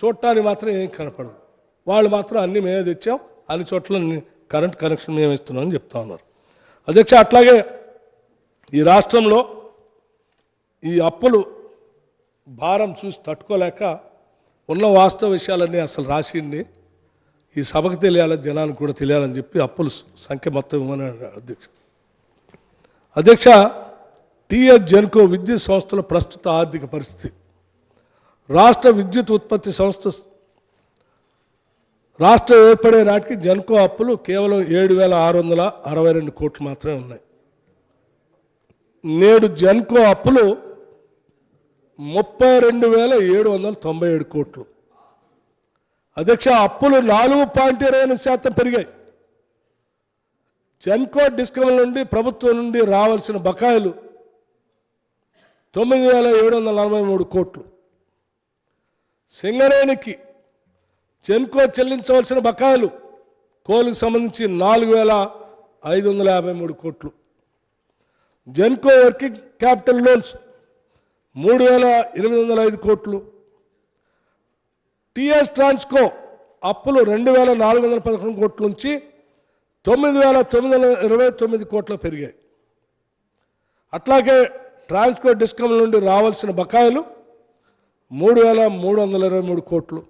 చూడటానికి మాత్రం ఏం కనపడదు. వాళ్ళు మాత్రం అన్నీ మేమే తెచ్చాం అన్ని చోట్ల కరెంట్ కనెక్షన్ మేము ఇస్తున్నామని చెప్తా ఉన్నారు. అధ్యక్ష అట్లాగే ఈ రాష్ట్రంలో ఈ అప్పులు భారం చూసి తట్టుకోలేక ఉన్న వాస్తవ విషయాలన్నీ అసలు రాసిండి ఈ సభకు తెలియాలి జనానికి కూడా తెలియాలని చెప్పి అప్పుల సంఖ్య మొత్తం ఇవ్వమని అన్నాడు అధ్యక్ష. అధ్యక్ష టిఎస్ జెన్కో విద్యుత్ సంస్థల ప్రస్తుత ఆర్థిక పరిస్థితి. రాష్ట్ర విద్యుత్ ఉత్పత్తి సంస్థ రాష్ట్రం ఏర్పడే నాటికి జన్కో అప్పులు కేవలం ఏడు వేల ఆరు వందల అరవై రెండు కోట్లు మాత్రమే ఉన్నాయి. నేడు జన్కో అప్పులు ముప్పై రెండు వేల ఏడు వందల తొంభై ఏడు కోట్లు. అధ్యక్ష అప్పులు నాలుగు పాయింట్ ఇరవై ఎనిమిది శాతం పెరిగాయి. జెన్కో డిస్కమ్ల నుండి ప్రభుత్వం నుండి రావాల్సిన బకాయిలు తొమ్మిది వేల ఏడు వందల నలభై మూడు కోట్లు. సింగరేణికి జెన్కో చెల్లించవలసిన బకాయిలు కోలుకు సంబంధించి నాలుగు వేల ఐదు వందల యాభై మూడు కోట్లు. జెన్కో వర్కింగ్ క్యాపిటల్ లోన్స్ మూడు వేల ఎనిమిది వందల ఐదు కోట్లు. టిఎస్ ట్రాన్స్కో అప్పులు రెండు వేల నాలుగు వందల పదకొండు కోట్ల నుంచి తొమ్మిది వేల తొమ్మిది వందల ఇరవై తొమ్మిది కోట్లు పెరిగాయి. అట్లాగే ట్రాన్స్కో డిస్కమ్ నుండి రావాల్సిన బకాయిలు మూడు వేల మూడు వందల ఇరవై మూడు కోట్లు.